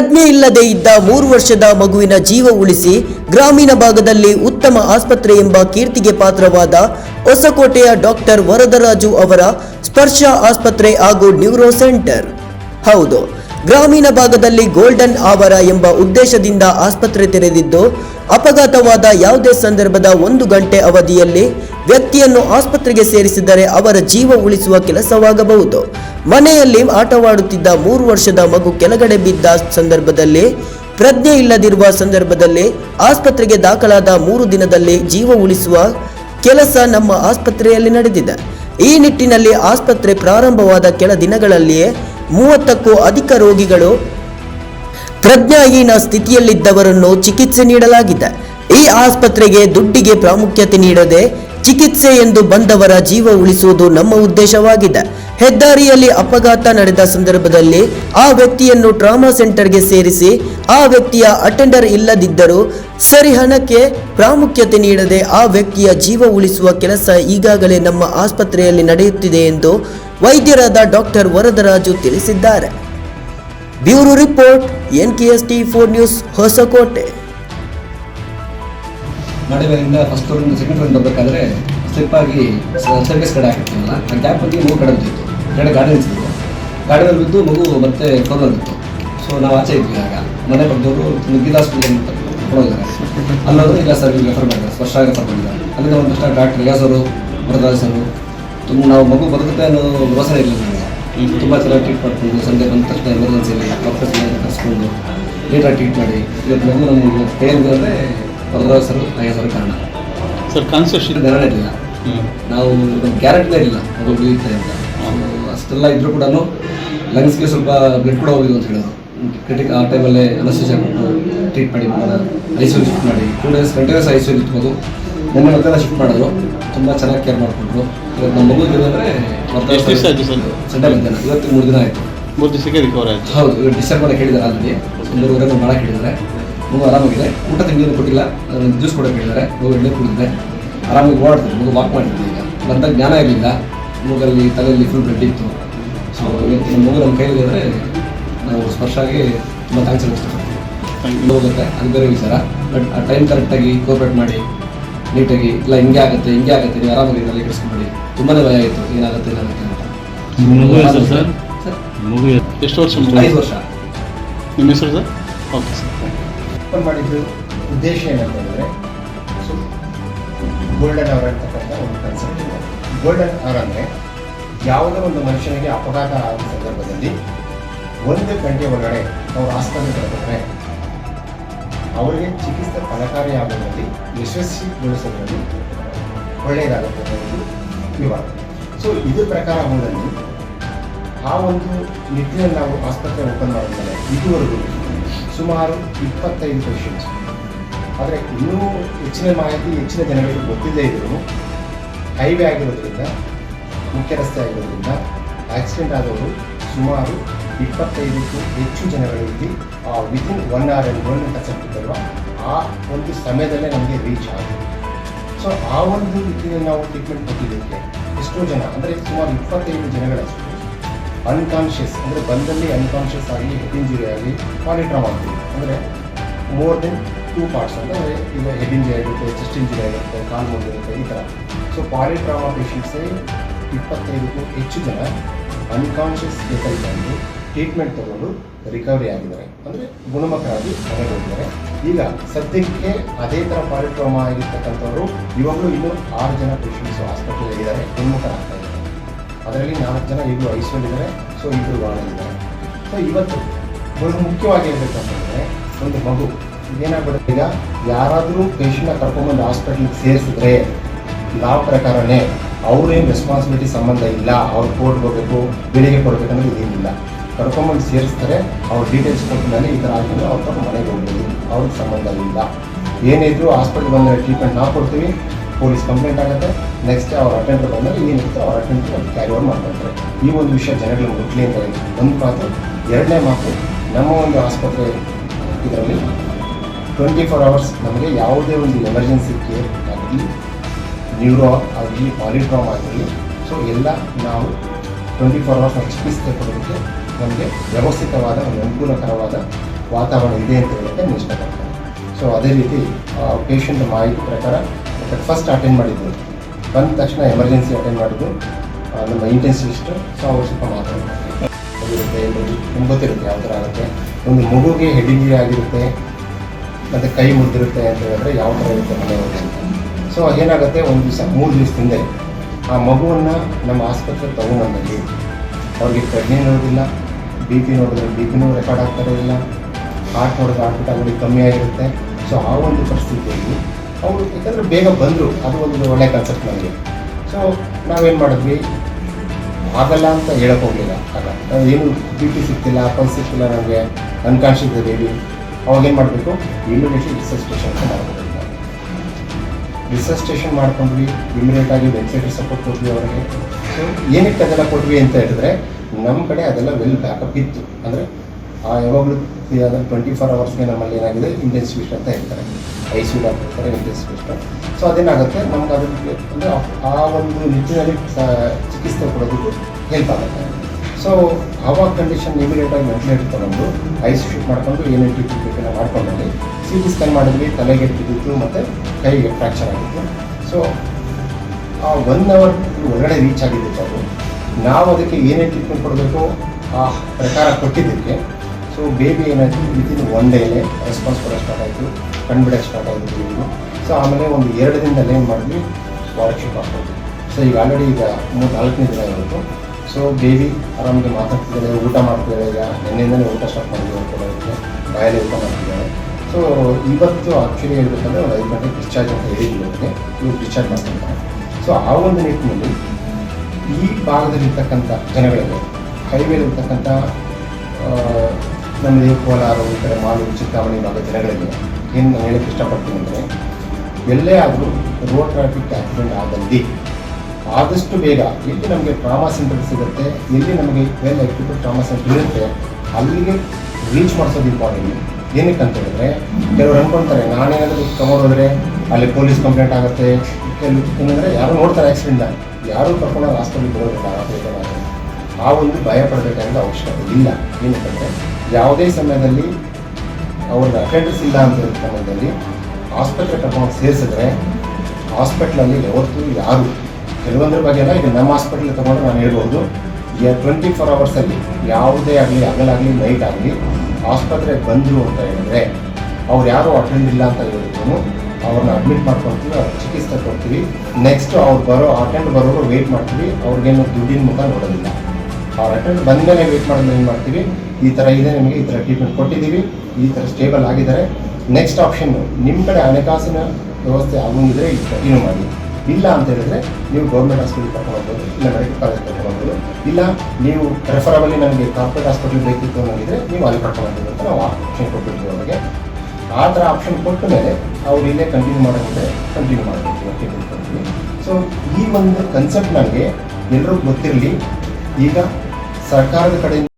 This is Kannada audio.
ಪ್ರಜ್ಞೆ ಇಲ್ಲದೆ ಇದ್ದ ಮೂರು ವರ್ಷದ ಮಗುವಿನ ಜೀವ ಉಳಿಸಿ ಗ್ರಾಮೀಣ ಭಾಗದಲ್ಲಿ ಉತ್ತಮ ಆಸ್ಪತ್ರೆ ಎಂಬ ಕೀರ್ತಿಗೆ ಪಾತ್ರವಾದ ಹೊಸಕೋಟೆಯ ಡಾಕ್ಟರ್ ವರದರಾಜು ಅವರ ಸ್ಪರ್ಶ ಆಸ್ಪತ್ರೆ ಹಾಗೂ ನ್ಯೂರೋ ಸೆಂಟರ್. ಹೌದು, ಗ್ರಾಮೀಣ ಭಾಗದಲ್ಲಿ ಗೋಲ್ಡನ್ ಆವರ ಎಂಬ ಉದ್ದೇಶದಿಂದ ಆಸ್ಪತ್ರೆ ತೆರೆದಿದ್ದು, ಅಪಘಾತವಾದ ಯಾವುದೇ ಸಂದರ್ಭದ ಒಂದು ಗಂಟೆ ಅವಧಿಯಲ್ಲಿ ವ್ಯಕ್ತಿಯನ್ನು ಆಸ್ಪತ್ರೆಗೆ ಸೇರಿಸಿದರೆ ಅವರ ಜೀವ ಉಳಿಸುವ ಕೆಲಸವಾಗಬಹುದು. ಮನೆಯಲ್ಲಿ ಆಟವಾಡುತ್ತಿದ್ದ ಮೂರು ವರ್ಷದ ಮಗು ಕೆಳಗಡೆ ಬಿದ್ದ ಸಂದರ್ಭದಲ್ಲಿ, ಪ್ರಜ್ಞೆ ಇಲ್ಲದಿರುವ ಸಂದರ್ಭದಲ್ಲಿ ಆಸ್ಪತ್ರೆಗೆ ದಾಖಲಾದ ಮೂರು ದಿನದಲ್ಲಿ ಜೀವ ಉಳಿಸುವ ಕೆಲಸ ನಮ್ಮ ಆಸ್ಪತ್ರೆಯಲ್ಲಿ ನಡೆದಿದೆ. ಈ ನಿಟ್ಟಿನಲ್ಲಿ ಆಸ್ಪತ್ರೆ ಪ್ರಾರಂಭವಾದ ಕೆಲ ದಿನಗಳಲ್ಲಿಯೇ ಮೂವತ್ತಕ್ಕೂ ಅಧಿಕ ರೋಗಿಗಳು ಪ್ರಜ್ಞಾಹೀನ ಸ್ಥಿತಿಯಲ್ಲಿದ್ದವರನ್ನು ಚಿಕಿತ್ಸೆ ನೀಡಲಾಗಿದೆ. ಈ ಆಸ್ಪತ್ರೆಗೆ ದುಡ್ಡಿಗೆ ಪ್ರಾಮುಖ್ಯತೆ ನೀಡದೆ ಚಿಕಿತ್ಸೆ ಎಂದು ಬಂದವರ ಜೀವ ಉಳಿಸುವುದು ನಮ್ಮ ಉದ್ದೇಶವಾಗಿದೆ. ಹೆದ್ದಾರಿಯಲ್ಲಿ ಅಪಘಾತ ನಡೆದ ಸಂದರ್ಭದಲ್ಲಿ ಆ ವ್ಯಕ್ತಿಯನ್ನು ಟ್ರಾಮಾ ಸೆಂಟರ್ಗೆ ಸೇರಿಸಿ ಆ ವ್ಯಕ್ತಿಯ ಅಟೆಂಡರ್ ಇಲ್ಲದಿದ್ದರೂ ಸರಿ ಹಣಕ್ಕೆ ಪ್ರಾಮುಖ್ಯತೆ ನೀಡದೆ ಆ ವ್ಯಕ್ತಿಯ ಜೀವ ಉಳಿಸುವ ಕೆಲಸ ಈಗಾಗಲೇ ನಮ್ಮ ಆಸ್ಪತ್ರೆಯಲ್ಲಿ ನಡೆಯುತ್ತಿದೆ ಎಂದು ವೈದ್ಯರಾದ ಡಾಕ್ಟರ್ ವರದರಾಜು ತಿಳಿಸಿದ್ದಾರೆ. Bureau report N K S T four news Hosakote. ಮಾಡಿದ್ರಿಂದ ಫಸ್ಟ್ ಫ್ಲೋರಿಂದ ಸೆಕೆಂಡ್ ಫ್ಲೋರ್ ಬರಬೇಕಾದ್ರೆ ಸ್ಲಿಪ್ ಆಗಿ ಸರ್ವಿಸ್ ಕಡೆ ಹಾಕಿರ್ತೀವಲ್ಲ, ಆ ಗ್ಯಾಪಲ್ಲಿ ಮಗು ಕಡೆ ಬಿದ್ದಿತ್ತು ಕಡೆ ಗಾಡಿ ನಿಲ್ಸಿದ್ರು ಮೇಲೆ ಬಿದ್ದು ಮಗು ಮತ್ತೆ ಫ್ಲೋರಲ್ಲಿ ಬಿತ್ತು ಸೊ ನಾವು ಆಚೆ ಇದ್ವಿ ಆಗ. ಮನೆ ಪಕ್ಕದವರು ನುಗ್ಗಿದ ಹಾಸ್ಪಿಟಲ್ ಕೊಡೋದಿದ್ದಾರೆ. ಅಲ್ಲೋದ್ರೆ, ಇಲ್ಲ ಸರ್ ಈಗ ರೆಫರ್ ಮಾಡಿದ್ದಾರೆ. ಸ್ಪರ್ಶ ರೆಫರ್ ಮಾಡಿದ್ದಾರೆ. ಅಲ್ಲಿಂದ ಒಂದಷ್ಟು ಡಾಕ್ಟರ್ ರಿಯಾಸ್ ಅವರು ವರದಾಸ್ ಸರು ತುಂಬ ನಾವು ಮಗು ಬದುಕುತ್ತೆ ಅನ್ನೋ ಭರವಸೆ ಇರಲಿಲ್ಲ ನಮಗೆ. ತುಂಬ ಚೆನ್ನಾಗಿ ಟ್ರೀಟ್ ಮಾಡ್ತೀವಿ ಸಂಜೆ ಬಂದ ತಕ್ಷಣ ಎಮರ್ಜೆನ್ಸಿಯಲ್ಲಿ ಡಾಕ್ಟರ್ಸ್ ಕರೆಸ್ಕೊಂಡು ಲೇಟಾಗಿ ಟ್ರೀಟ್ ಮಾಡಿ. ಇವತ್ತು ಮಗು ನಮಗೆ ಪೇನ್ ಅಂದರೆ ರಿಯಾಸ್ ಅವರು ಕಾರಣ. ಸರ್ ನೆರಳು ಇರಲಿಲ್ಲ ನಾವು ಗ್ಯಾರಂಟಿನೇ ಇಲ್ಲ. ಅದು ಉಳಿಯುತ್ತೆ ಅಂತ. ಅಷ್ಟೆಲ್ಲ ಇದ್ರೂ ಕೂಡ ಲಂಗ್ಸ್ಗೆ ಸ್ವಲ್ಪ ಬ್ಲಡ್ ಕೂಡ ಹೋಗಿದ್ದು ಅಂತ ಹೇಳೋದು. ಕ್ರಿಟಿಕ್ ಆ ಟೈಮಲ್ಲೇ ಅನಸ್ಟೇಷನ್ ಕೊಟ್ಟು ಟ್ರೀಟ್ ಮಾಡಿ ಐ ಸಿ ಶಿಫ್ಟ್ ಮಾಡಿ. Two days continuous I C ಮಗು ನಿನ್ನೆ ಮತ್ತೆಲ್ಲ ಶಿಫ್ಟ್ ಮಾಡಿದ್ರು. ತುಂಬ ಚೆನ್ನಾಗಿ ಕೇರ್ ಮಾಡಿಕೊಟ್ರು. ಇವತ್ತು ನಮ್ಮ ಮಗು ಇರೋದಂದ್ರೆ ಸಂಡೇ ಮಧ್ಯಾಹ್ನ. ಇವತ್ತು ಮೂರು ದಿನ ಆಯಿತು. ಮೂರು ದಿವಸಕ್ಕೆ ರಿಕವರ್ ಆಯಿತು. ಹೌದು ಇವತ್ತು ಡಿಸ್ಟರ್ಬ್ ಮಾಡಕ್ಕೆ ಹೇಳಿದ್ದಾರೆ ಆಲ್ರೆಡಿ. ಮೂರುವರೆಗೂ ಮಾಡೋಕೆ ಹೇಳಿದ್ದಾರೆ ಮಗು ಆರಾಮಾಗಿದೆ. ಊಟ ತಿಂಡಿಯನ್ನು ಕೊಟ್ಟಿಲ್ಲ. ಅದನ್ನು ಜ್ಯೂಸ್ ಕೊಡೋಕೆ ಹೇಳಿದ್ದಾರೆ. ಮಗು ಎಣ್ಣೆ ಕುಡಿದ್ರೆ ಆರಾಮಾಗಿ ಓಡಾಡ್ತಿದೆ. ಮಗು ವಾಕ್ ಮಾಡ್ತಿದ್ದೆ ಈಗ. ಬಂದಾಗ ಜ್ಞಾನ ಇರಲಿಲ್ಲ. ಮೂಗಲ್ಲಿ ತಲೆಯಲ್ಲಿ ಫುಲ್ ಬ್ಲಡ್ ಇತ್ತು. ಸೊ ನಮ್ಮ ಮಗು ನಮ್ಮ ಕೈಯಲ್ಲಿ ಅಂದರೆ ನಾವು ಸ್ಪರ್ಶ ಆಗಿ ತುಂಬ ಥ್ಯಾಂಕ್ಸ್ ಇಷ್ಟಪಡ್ತೀವಿ ಥ್ಯಾಂಕ್ ಯು ಹೋಗುತ್ತೆ ಅದು ಬೇರೆ ವಿಚಾರ. ಬಟ್ ಆ ಟೈಮ್ ಕರೆಕ್ಟಾಗಿ ಕೋಪರೇಟ್ ಮಾಡಿ ನೀಟಾಗಿ ಇಲ್ಲ ಹಿಂಗೆ ಆಗುತ್ತೆ ಹಿಂಗೆ ಆಗುತ್ತೆ ನೀವು ಆರಾಮಾಗಿ ತಲೆ ಕಳಿಸ್ಕೊಂಡು ತುಂಬಾ ಭಯ ಆಯಿತು. ಏನಾಗುತ್ತೆ ಏನಾಗುತ್ತೆ ಅಂತ. ಮಗು ಸರ್? ಸರ್. ಎಷ್ಟು ವರ್ಷ ಐದು ವರ್ಷ. ನಿಮ್ಮ ಹೆಸರು ಸರ್? Okay sir. ಓಪನ್ ಮಾಡಿದ್ದು ಉದ್ದೇಶ ಏನಂತಂದರೆ, ಸೊ ಗೋಲ್ಡನ್ ಅವರ್ ಅಂತಕ್ಕಂಥ ಒಂದು ಕನ್ಸೆಪ್ಟ್ ಇದೆ. ಗೋಲ್ಡನ್ ಅವರ್ ಅಂದರೆ ಯಾವುದೋ ಒಂದು ಮನುಷ್ಯನಿಗೆ ಅಪಘಾತ ಆದ ಸಂದರ್ಭದಲ್ಲಿ ಒಂದು ಗಂಟೆ ಒಳಗಡೆ ಅವರು ಆಸ್ಪತ್ರೆ ತಲುಪಿದ್ರೆ ಅವರಿಗೆ ಚಿಕಿತ್ಸೆ ಫಲಕಾರಿಯಾಗುವುದರಲ್ಲಿ ಆಗುವಲ್ಲಿ ಯಶಸ್ವಿಗೊಳಿಸುವಲ್ಲಿ ಒಳ್ಳೆಯದಾಗುತ್ತೆ ಅನ್ನೋದು ವಿವಾದ. ಸೊ ಇದು ಪ್ರಕಾರ ಹೋದಲ್ಲಿ ಆ ಒಂದು ನಿಟ್ಟಿನಲ್ಲಿ ನಾವು ಆಸ್ಪತ್ರೆ ಓಪನ್ ಮಾಡಿದ್ಮೇಲೆ ಇದುವರೆಗೂ ಸುಮಾರು ಇಪ್ಪತ್ತೈದು ಪೇಷಂಟ್ಸ್ ಆದರೆ ಇನ್ನೂ ಹೆಚ್ಚಿನ ಮಾಹಿತಿ, ಹೆಚ್ಚಿನ ಜನಗಳಿಗೆ ಗೊತ್ತಿಲ್ಲದೇ ಇದ್ದರೂ ಹೈವೇ ಆಗಿರೋದ್ರಿಂದ, ಮುಖ್ಯ ರಸ್ತೆ ಆಗಿರೋದ್ರಿಂದ ಆಕ್ಸಿಡೆಂಟ್ ಆದವರು ಸುಮಾರು ಇಪ್ಪತ್ತೈದಕ್ಕೂ ಹೆಚ್ಚು ಜನಗಳಲ್ಲಿ within one hour and one ಇದ್ದಲ್ವ ಆ ಒಂದು ಸಮಯದಲ್ಲೇ ನಮಗೆ ರೀಚ್ ಆಗಿದೆ ಸೊ ಆ ಒಂದು ರೀತಿಯಲ್ಲಿ ನಾವು ಟ್ರೀಟ್ಮೆಂಟ್ ಕೊಟ್ಟಿದ್ದಕ್ಕೆ ಎಷ್ಟೋ ಜನ, ಅಂದರೆ ಸುಮಾರು ಇಪ್ಪತ್ತೈದು ಜನಗಳಷ್ಟು. ಅನ್ಕಾನ್ಷಿಯಸ್ ಅಂದರೆ ಬಂದಲ್ಲಿ ಅನ್ಕಾನ್ಷಿಯಸ್ ಆಗಿ ಹೆಡ್ ಇಂಜುರಿ ಆಗಿ ಪಾಲಿಟ್ರಾಮ್ ಮಾಡ್ತೀವಿ. ಅಂದರೆ ಮೋರ್ ದೆನ್ ಟೂ ಪಾರ್ಟ್ಸ್ ಅಂದರೆ ಈಗ ಹೆಡ್ ಇಂಜುರಿ ಆಗಿರುತ್ತೆ ಚೆಸ್ಟ್ ಇಂಜುರಿ ಆಗಿರುತ್ತೆ, ಕಾಲು ಮುರಿದಿರುತ್ತೆ ಈ ಥರ ಸೊ ಪಾಲಿಟ್ರಾಮಾ ಪೇಷಂಟ್ಸೇ ಇಪ್ಪತ್ತೈದಕ್ಕೂ ಹೆಚ್ಚು ಜನ ಅನ್ಕಾನ್ಷಿಯಸ್ ಬಂದು ಟ್ರೀಟ್ಮೆಂಟ್ ತಗೊಂಡು ರಿಕವರಿ ಆಗಿದ್ದಾರೆ. ಅಂದರೆ ಗುಣಮುಖರಾಗಿ ಹೊರಗೋಗಿದ್ದಾರೆ ಈಗ ಸದ್ಯಕ್ಕೆ ಅದೇ ಥರ ಪಾಲಿಟ್ರಾಮಾ ಆಗಿರ್ತಕ್ಕಂಥವ್ರು, ಇವಾಗಲೂ ಇನ್ನೂ ಆರು ಜನ ಪೇಷಂಟ್ಸು ಆಸ್ಪತ್ರೆಯಲ್ಲಿದ್ದಾರೆ, ಗುಣಮುಖರಾಗ್ತಾ ಇದ್ದಾರೆ. ಅದರಲ್ಲಿ ನಾಲ್ಕು ಜನ ಈಗಲೂ ಐಸಿಯಲ್ಲಿದ್ದಾರೆ ಸೊ ಇಬ್ಬರು ವಾರ್ಡಲ್ಲಿದ್ದಾರೆ ಸೊ ಇವತ್ತು ಒಂದು ಮುಖ್ಯವಾಗಿ ಹೇಳ್ಬೇಕಂತಂದರೆ ಒಂದು ಮಗು. ಇದೇನಾಗ್ಬಿಡುತ್ತೆ ಈಗ? ಯಾರಾದರೂ ಪೇಷಂಟ್ನ ಕರ್ಕೊಂಡ್ಬಂದು ಹಾಸ್ಪಿಟ್ಲಿಗೆ ಸೇರಿಸಿದ್ರೆ ಲಾ ಪ್ರಕಾರನೇ ಅವ್ರೇನು ರೆಸ್ಪಾನ್ಸಿಬಿಲಿಟಿ ಸಂಬಂಧ ಇಲ್ಲ, ಅವ್ರು ಕೋರ್ಟ್ ಹೋಗಬೇಕು, ಬೆಳಿಗ್ಗೆ ಕೊಡಬೇಕು ಅನ್ನೋದು ಏನಿಲ್ಲ. ಕರ್ಕೊಂಬಂದು ಸೇರಿಸ್ತಾರೆ ಅವ್ರ ಡೀಟೇಲ್ಸ್ ಕೊಟ್ಟ ಮೇಲೆ ಈ ಥರ ಆಗಿದ್ರೆ ಅವ್ರ ತಮ್ಮ ಮನೆಗೆ ಹೋಗ್ಬೋದು. ಅವ್ರಿಗೆ ಸಂಬಂಧ ಇಲ್ಲ. ಏನೇ ಇದ್ರೂ ಹಾಸ್ಪಿಟ್ಲ್ ಬಂದರೆ ಟ್ರೀಟ್ಮೆಂಟ್ ನಾವು ಕೊಡ್ತೀವಿ. ಪೊಲೀಸ್ ಕಂಪ್ಲೇಂಟ್ ಆಗುತ್ತೆ. ನೆಕ್ಸ್ಟ್ ಅವ್ರ ಅಟೆಂಡರ್ ಬಂದಾಗ ಏನಿರುತ್ತೆ ಅವ್ರ ಅಟೆಂಡರ್ ಕ್ಯಾರಿ ಓವರ್ ಮಾಡ್ಕೊಳ್ತಾರೆ. ಈ ಒಂದು ವಿಷಯ ಜನಗಳಿಗೆ ಮುಟ್ಲಿ ಅಂತ ಒಂದು ಮಾತು. ಎರಡನೇ ಮಾತು, ನಮ್ಮ ಒಂದು ಆಸ್ಪತ್ರೆ, ಇದರಲ್ಲಿ ಟ್ವೆಂಟಿ ಫೋರ್ ಅವರ್ಸ್ ನಮಗೆ ಯಾವುದೇ ಒಂದು ಎಮರ್ಜೆನ್ಸಿ ಕೇರ್ ಆಗಲಿ ನ್ಯೂರೋ ಆಗಲಿ ಪಾಲಿಟ್ರಾಮ್ ಆಗಲಿ ಸೊ ಎಲ್ಲ ನಾವು ಟ್ವೆಂಟಿ ಫೋರ್ ಅವರ್ಸ್ ಚಿಕಿತ್ಸೆ ಕೊಡೋದಕ್ಕೆ ನಮಗೆ ವ್ಯವಸ್ಥಿತವಾದ, ಒಂದು ಅನುಕೂಲಕರವಾದ ವಾತಾವರಣ ಇದೆ ಅಂತ ಹೇಳೋಕ್ಕೆ ನಾನು ಇಷ್ಟಪಡ್ತೇನೆ ಸೊ ಅದೇ ರೀತಿ ಪೇಷಂಟ್ ಮಾಹಿತಿ ಪ್ರಕಾರ ಫಸ್ಟ್ ಅಟೆಂಡ್ ಮಾಡಿದ್ದು ಬಂದ ತಕ್ಷಣ ಎಮರ್ಜೆನ್ಸಿ ಅಟೆಂಡ್ ಮಾಡಿದ್ದು ನಮ್ಮ ಇಂಟೆನ್ಸಿವಿಸ್ಟ್ ಸೊ ಅವ್ರು ಸ್ವಲ್ಪ ಮಾತಾಡ್ತಾರೆ ಇರುತ್ತೆ, ನಿಮ್ಗೆ ಯಾವ ಥರ ಆಗುತ್ತೆ. ಒಂದು ಮಗುಗೆ ಹೆಡ್ ಇಂಜರಿ ಆಗಿರುತ್ತೆ, ಮತ್ತು ಕೈ ಮುರಿದಿರುತ್ತೆ ಅಂತ ಹೇಳಿದ್ರೆ ಯಾವ ಥರ ಇರುತ್ತೆ ಅಂತ. ಸೊ ಏನಾಗುತ್ತೆ ಒಂದು ದಿವಸ, ಮೂರು ದಿವಸದಿಂದ ಆ ಮಗುವನ್ನು ನಮ್ಮ ಆಸ್ಪತ್ರೆ ತಗೊಂಡ್ಬಂದಲ್ಲಿ ಅವ್ರಿಗೆ ಪ್ರಜ್ಞೆ ನೋಡೋದಿಲ್ಲ ಬಿ ಪಿ ನೋಡಿದ್ರೆ ಬಿ ಪಿನೂ ರೆಕಾರ್ಡ್ ಆಗ್ತಾ ಇರೋದಿಲ್ಲ ಹಾರ್ಟ್ ನೋಡಿದ್ರೆ ಹಾರ್ಟ್ ಕಮ್ಮಿ ಆಗಿರುತ್ತೆ. ಸೊ ಆ ಒಂದು ಪರಿಸ್ಥಿತಿಯಲ್ಲಿ ಅವರು ಯಾಕಂದರೆ ಬೇಗ ಬಂದರು. ಅದು ಒಂದು ಒಳ್ಳೆ ಕಾನ್ಸೆಪ್ಟ್ ನನಗೆ ಸೊ ನಾವೇನು ಮಾಡಿದ್ವಿ? ಆಗಲ್ಲ ಅಂತ ಹೇಳೋಕೆ ಹೋಗಲಿಲ್ಲ. ಆಗ. ಏನು ಬಿ ಪಿ ಸಿಗ್ತಿಲ್ಲ ಪಲ್ಸ್ ಸಿಗ್ತಿಲ್ಲ ನನಗೆ ಅನ್ಕಾನ್ಷಿಯಸ್ ಬೇಬಿ ಅವಾಗೇನು ಮಾಡಬೇಕು? ಇಮಿಡಿಯೇಟ್ಲಿ ರಿಸಸ್ಟೇಷನ್ ಮಾಡಬೇಕು. ರಿಸಸ್ಟೇಷನ್ ಮಾಡ್ಕೊಂಡ್ವಿ. ಇಮಿಡಿಯೇಟ್ ಆಗಿ ವೆಂಟಿಲೇಟರ್ ಸಪೋರ್ಟ್ ಕೊಟ್ವಿ ಅವರಿಗೆ. ಸೊ ಏನಕ್ಕೆ ಅದೆಲ್ಲ ಕೊಟ್ವಿ ಅಂತ ಹೇಳಿದ್ರೆ ನಮ್ಮ ಕಡೆ ಅದೆಲ್ಲ ವೆಲ್ ಬ್ಯಾಕಪ್ ಇತ್ತು. ಅಂದರೆ ಯಾವಾಗಲೂ ಟ್ವೆಂಟಿ ಫೋರ್ ಅವರ್ಸ್ಗೆ ನಮ್ಮಲ್ಲಿ ಏನಾಗಿದೆ? ಇಂಟೆನ್ಸಿವಿಸ್ಟ್ ಅಂತ ಹೇಳ್ತಾರೆ. ಐ ಸಿ ಡಾಕ್ಟರ್ ಇರ್ತಾರೆ ಇಂಟೆನ್ಸಿವಿಸ್ಟ್ ಸೊ ಅದೇನಾಗುತ್ತೆ? ನಮ್ಗೆ ಅದಕ್ಕೆ ಅಂದರೆ ಆ ಒಂದು ನಿಟ್ಟಿನಲ್ಲಿ ಚಿಕಿತ್ಸೆ ಕೊಡೋದಕ್ಕೆ ಹೆಲ್ಪ್ ಆಗುತ್ತೆ. ಸೊ ಆವಾಗ ಕಂಡೀಷನ್ ಇಮಿಡಿಯೇಟ್ ಆಗಿ ವೆಂಟಿಲೇಟರ್ ತಗೊಂಡು ಐಸ್ ಶೂಟ್ ಮಾಡ್ಕೊಂಡು ಏನೇನು ಟ್ರೀಟ್ಮೆಂಟ್ ಮಾಡ್ಕೊಂಡ್ವಿ ಸಿ ಟಿ ಸ್ಕ್ಯಾನ್ ಮಾಡಿದ್ವಿ, ತಲೆಗೆ ಬಿದ್ದಿತ್ತು ಮತ್ತು ಕೈಗೆ ಫ್ರ್ಯಾಕ್ಚರ್ ಆಗಿತ್ತು. ಸೊ ಆ ಒನ್ ಅವರ್ ಒಳಗಡೆ ರೀಚ್ ಆಗಿದ್ದು ಅದು. ನಾವು ಅದಕ್ಕೆ ಏನೇನು ಟ್ರೀಟ್ಮೆಂಟ್ ಕೊಡಬೇಕು ಆ ಪ್ರಕಾರ ಕೊಟ್ಟಿದ್ದಕ್ಕೆ. ಸೊ ಬೇಬಿ ಏನಾಯಿತು? ವಿತಿನ್ ಒನ್ ಡೇಲೆ ರೆಸ್ಪಾನ್ಸ್ ಕೊಡೋ ಸ್ಟಾರ್ಟ್ ಆಯಿತು. ಕಂಡುಬಿಡೋಕ್ಕೆ ಸ್ಟಾರ್ಟ್ ಆಗಿದ್ವಿ ನೀವು ಸೊ ಆಮೇಲೆ ಒಂದು ಎರಡು ದಿನದಲ್ಲಿ ಏನು ಮಾಡಿದ್ವಿ? ಸ್ಕಾಲರ್ಶಿಪ್ ಹಾಕೋದು ಸೊ ಈಗ ಆಲ್ರೆಡಿ ಈಗ ಮೂರು ನಾಲ್ಕನೇ ದಿನ ಇರೋದು ಸೊ ಬೇಬಿ ಆರಾಮಾಗಿ ಮಾತಾಡ್ತಿದ್ದಾರೆ ಊಟ ಮಾಡ್ತಿದ್ದಾರೆ ಈಗ. ನಿನ್ನೆಯಿಂದಲೇ ಊಟ ಸ್ಟಾರ್ಟ್ ಮಾಡಿದ್ವಿ ಕೊಡೋದಕ್ಕೆ ಬಾಯಲ್ಲಿ ಊಟ ಮಾಡ್ತಿದ್ದಾರೆ ಸೊ ಇವತ್ತು ಆ್ಯಕ್ಚುಲಿ ಹೇಳ್ಬೇಕಂದ್ರೆ ಒಂದು ಐದು ಗಂಟೆಗೆ ಡಿಸ್ಚಾರ್ಜ್ ಅಂತ ಹೇಳಿದ್ವಿ ಅವ್ರಿಗೆ. ಇವ್ರು ಡಿಸ್ಚಾರ್ಜ್ ಮಾಡ್ತಿದ್ದಾರೆ. ಸೊ ಆ ಒಂದು ನಿಟ್ಟಿನಲ್ಲಿ ಈ ಭಾಗದಲ್ಲಿರ್ತಕ್ಕಂಥ ಜನಗಳಿಗೆ ಹೈವೇಲಿ ಇರ್ತಕ್ಕಂಥ ನಮ್ಮದೇ ಕೋಲಾರ ಈ ಕಡೆ ಮಾಲೂರು ಚಿಂತಾಮಣಿ ಭಾಗದ ಜನಗಳಿಗೆ ಏನು ಹೇಳಕ್ಕೆ ಇಷ್ಟಪಡ್ತೀನಿ ಅಂದರೆ, ಎಲ್ಲೇ ಆದರೂ ರೋಡ್ ಟ್ರಾಫಿಕ್ ಆಕ್ಸಿಡೆಂಟ್ ಆದಲ್ಲಿ ಆದಷ್ಟು ಬೇಗ ಎಲ್ಲಿ ನಮಗೆ ಟ್ರಾಮಾ ಸೆಂಟರ್ ಸಿಗುತ್ತೆ, ಎಲ್ಲಿ ನಮಗೆ ವೆಲ್ ಎಕ್ವಿಪ್ಡ್ ಟ್ರಾಮಾ ಸೆಂಟರ್ ಇರುತ್ತೆ, ಅಲ್ಲಿಗೆ ರೀಚ್ ಮಾಡಿಸೋದು ಇಂಪಾರ್ಟೆಂಟ್ ಏನಕ್ಕೆ ಅಂತ ಹೇಳಿದ್ರೆ, ಕೆಲವರು ಅನ್ಕೊಂತಾರೆ, ನಾನೇನಾದರೂ ತಗೊಂಡೋದ್ರೆ ಅಲ್ಲಿ ಪೊಲೀಸ್ ಕಂಪ್ಲೇಂಟ್ ಆಗುತ್ತೆ. ಕೆಲವು, ಏನಂದರೆ ಯಾರು ನೋಡ್ತಾರೆ ಆ್ಯಕ್ಸಿಡೆಂಟ್ ಯಾರು ಕರ್ಕೊಂಡು ಹಾಸ್ಪಿಟ್ಲಿಗೆ ಬರೋದಿಲ್ಲ ಆ ಒಂದು ಭಯ ಪಡಬೇಕಾದ ಅವಶ್ಯಕತೆ ಇಲ್ಲ. ಏನಂತಂದರೆ ಯಾವುದೇ ಸಮಯದಲ್ಲಿ ಅವ್ರಿಗೆ ಅಟೆಂಡರ್ಸ್ ಇಲ್ಲ ಅಂತ ಇರೋ ಸಮಯದಲ್ಲಿ ಆಸ್ಪತ್ರೆ ಕರ್ಕೊಂಡು ಸೇರಿಸಿದ್ರೆ ಹಾಸ್ಪಿಟ್ಲಲ್ಲಿ ಯಾವತ್ತೂ ಯಾರು ಕೆಲವೊಂದ್ರ ಬಗ್ಗೆ ಎಲ್ಲ ಈಗ ನಮ್ಮ ಹಾಸ್ಪಿಟ್ಲ್ ತಗೊಂಡು ನಾನು ಹೇಳ್ಬೋದು. ಟ್ವೆಂಟಿ ಫೋರ್ ಅವರ್ಸಲ್ಲಿ ಯಾವುದೇ ಆಗಲಿ, ಹಗಲಾಗಲಿ ನೈಟ್ ಆಗಲಿ ಆಸ್ಪತ್ರೆಗೆ ಬಂದರು ಅಂತ ಹೇಳಿದ್ರೆ ಅವ್ರು ಯಾರು ಅಟೆಂಡ್ ಇಲ್ಲ ಅಂತ ಹೇಳಿದ್ರು, ಅವ್ರನ್ನ ಅಡ್ಮಿಟ್ ಮಾಡ್ಕೊಳ್ತೀವಿ ಅವ್ರ ಚಿಕಿತ್ಸೆ ಕೊಡ್ತೀವಿ. ನೆಕ್ಸ್ಟ್ ಅವ್ರು ಬರೋ ಅಟೆಂಡ್ ಬರೋರು ವೆಯ್ಟ್ ಮಾಡ್ತೀವಿ. ಅವ್ರಿಗೇನು ದುಡ್ಡಿನ ಮುಖ ನೋಡೋದಿಲ್ಲ. ಅವ್ರ ಬಂದ ಮೇಲೆ ವೇಟ್ ಮಾಡೋದು ಏನು ಮಾಡ್ತೀವಿ ಈ ಥರ ಇದೆ ನಿಮಗೆ, ಈ ಥರ ಟ್ರೀಟ್ಮೆಂಟ್ ಕೊಟ್ಟಿದ್ದೀವಿ. ಈ ಥರ ಸ್ಟೇಬಲ್ ಆಗಿದ್ದಾರೆ. ನೆಕ್ಸ್ಟ್ ಆಪ್ಷನ್ ನಿಮ್ಮ ಕಡೆ ಹಣಕಾಸಿನ ವ್ಯವಸ್ಥೆ ಆಗೋಂಗಿದ್ರೆ ಕಂಟಿನ್ಯೂ ಮಾಡಿ. ಇಲ್ಲ ಅಂತ ಹೇಳಿದ್ರೆ ನೀವು ಗೌರ್ಮೆಂಟ್ ಹಾಸ್ಪಿಟ್ಲಿಗೆ ಹೋಗ್ಬೋದು, ಇಲ್ಲ ಮೆಡಿಕಲ್ ಕಾಲೇಜ್ ಕರ್ಕೊಂಡು ಇಲ್ಲ ನೀವು ಪ್ರೆಫರಬಲಿ ನನಗೆ ಕಾರ್ಪೊರೇಟ್ ಹಾಸ್ಪಿಟಲ್ ಬೇಕಿತ್ತು ಅನ್ನೋದಿದ್ರೆ ನೀವು ಅಲ್ಲಿ ಕರ್ಕೊಂಡ್ಬೋದು ಅಂತ ನಾವು ಆಪ್ಷನ್ ಕೊಟ್ಟಿರ್ತೀವಿ ಅವರಿಗೆ. ಆ ಥರ ಆಪ್ಷನ್ ಕೊಟ್ಟ ಮೇಲೆ ಅವ್ರು ಇಲ್ಲೇ ಕಂಟಿನ್ಯೂ ಮಾಡೋದಿದ್ರೆ ಕಂಟಿನ್ಯೂ ಮಾಡಬೇಕು ಕೊಡ್ತೀವಿ ಸೊ ಈ ಒಂದು ಕನ್ಸೆಪ್ಟ್ ನನಗೆ ಎಲ್ಲರೂ ಗೊತ್ತಿರಲಿ. ಈಗ ಸರ್ಕಾರದ ಕಡೆಯಿಂದ